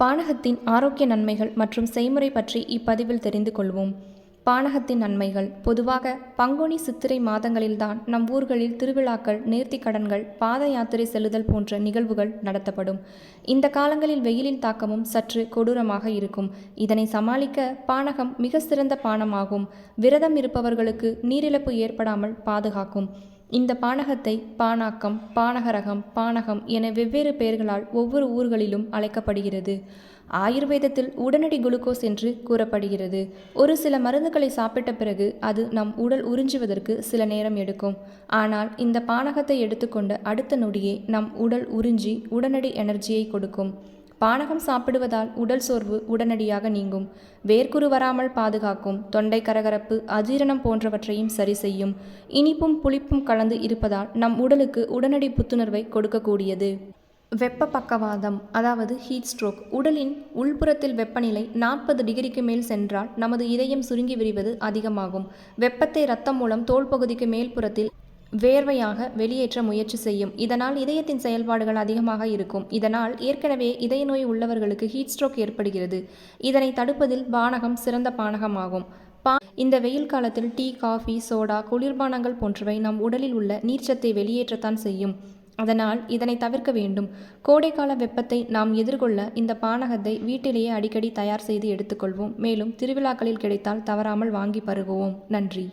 பானகத்தின் ஆரோக்கிய நன்மைகள் மற்றும் செய்முறை பற்றி இப்பதிவில் தெரிந்து கொள்வோம். பானகத்தின் நன்மைகள். பொதுவாக பங்குனி சித்திரை மாதங்களில்தான் நம் ஊர்களில் திருவிழாக்கள் நேர்த்திக்கடன்கள் பாத யாத்திரை செல்லுதல் போன்ற நிகழ்வுகள் நடத்தப்படும். இந்த காலங்களில் வெயிலின் தாக்கமும் சற்று கொடூரமாக இருக்கும். இதனை சமாளிக்க பானகம் மிக சிறந்த பானமாகும். விரதம் இருப்பவர்களுக்கு நீரிழப்பு ஏற்படாமல் பாதுகாக்கும். இந்த பானகத்தை பானாக்கம் பானகரகம் பானகம் என வெவ்வேறு பெயர்களால் ஒவ்வொரு ஊர்களிலும் அழைக்கப்படுகிறது. ஆயுர்வேதத்தில் உடனடி குளுக்கோஸ் என்று கூறப்படுகிறது. ஒரு சில மருந்துகளை சாப்பிட்ட பிறகு அது நம் உடல் உறிஞ்சுவதற்கு சில நேரம் எடுக்கும். ஆனால் இந்த பானகத்தை எடுத்துக்கொண்ட அடுத்த நொடியே நம் உடல் உறிஞ்சி உடனடி எனர்ஜியை கொடுக்கும். பானகம் சாப்பிடுவதால் உடல் சோர்வு உடனடியாக நீங்கும். வேர்க்குரு வராமல் பாதுகாக்கும். தொண்டை கரகரப்பு அஜீரணம் போன்றவற்றையும் சரி செய்யும். இனிப்பும் புளிப்பும் கலந்து இருப்பதால் நம் உடலுக்கு உடனடி புத்துணர்வை கொடுக்கக்கூடியது. வெப்ப பக்கவாதம் அதாவது ஹீட் ஸ்ட்ரோக் உடலின் உள்புறத்தில் வெப்பநிலை நாற்பது டிகிரிக்கு மேல் சென்றால் நமது இதயம் சுருங்கி விரிவது அதிகமாகும். வெப்பத்தை இரத்தம் மூலம் தோல் பகுதிக்கு மேல்புறத்தில் வேர்வையாக வெளியேற்ற முயற்சி செய்யும். இதனால் இதயத்தின் செயல்பாடுகள் அதிகமாக இருக்கும். இதனால் ஏற்கனவே இதய நோய் உள்ளவர்களுக்கு ஹீட் ஸ்ட்ரோக் ஏற்படுகிறது. இதனை தடுப்பதில் பானகம் சிறந்த பானகமாகும். பா இந்த வெயில் காலத்தில் டீ காஃபி சோடா குளிர்பானங்கள் போன்றவை நம் உடலில் உள்ள நீர்ச்சத்தை வெளியேற்றத்தான் செய்யும். அதனால் இதனை தவிர்க்க வேண்டும். கோடைக்கால வெப்பத்தை நாம் எதிர்கொள்ள இந்த பானகத்தை வீட்டிலேயே அடிக்கடி தயார் செய்து எடுத்துக்கொள்வோம். மேலும் திருவிழாக்களில் கிடைத்தால் தவறாமல் வாங்கி பருகுவோம். நன்றி.